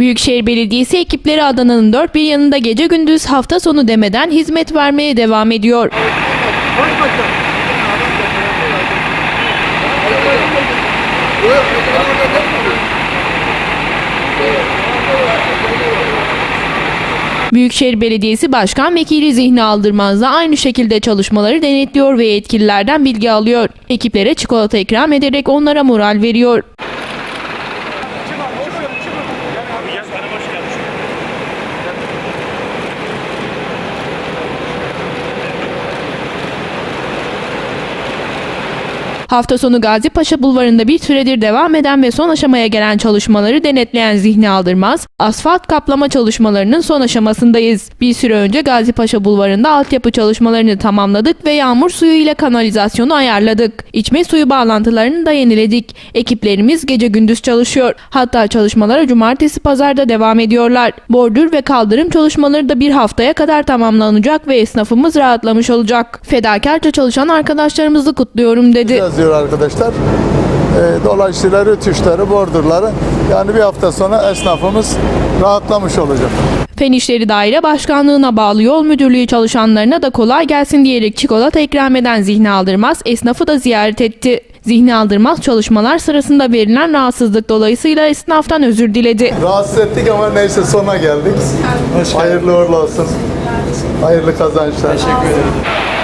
Büyükşehir Belediyesi ekipleri Adana'nın dört bir yanında gece gündüz hafta sonu demeden hizmet vermeye devam ediyor. Büyükşehir Belediyesi Başkan Vekili Zihni Aldırmaz da aynı şekilde çalışmaları denetliyor ve yetkililerden bilgi alıyor. Ekiplere çikolata ikram ederek onlara moral veriyor. Hafta sonu Gazi Paşa Bulvarı'nda bir süredir devam eden ve son aşamaya gelen çalışmaları denetleyen Zihni Aldırmaz, asfalt kaplama çalışmalarının son aşamasındayız. Bir süre önce Gazi Paşa Bulvarı'nda altyapı çalışmalarını tamamladık ve yağmur suyu ile kanalizasyonu ayarladık. İçme suyu bağlantılarını da yeniledik. Ekiplerimiz gece gündüz çalışıyor. Hatta çalışmalara cumartesi pazarda devam ediyorlar. Bordür ve kaldırım çalışmaları da bir haftaya kadar tamamlanacak ve esnafımız rahatlamış olacak. Fedakarca çalışan arkadaşlarımızı kutluyorum dedi. Yazıyor arkadaşlar. Ee, dolayısıyla rötuşları, bordurları yani bir hafta sonra esnafımız rahatlamış olacak. Fen İşleri Daire Başkanlığı'na bağlı yol müdürlüğü çalışanlarına da kolay gelsin diyerek çikolata ikram eden Zihni Aldırmaz esnafı da ziyaret etti. Zihni Aldırmaz çalışmalar sırasında verilen rahatsızlık dolayısıyla esnaftan özür diledi. Rahatsız ettik ama neyse sona geldik. Hayırlı uğurlu olsun. Hayırlı kazançlar. Teşekkür ederim.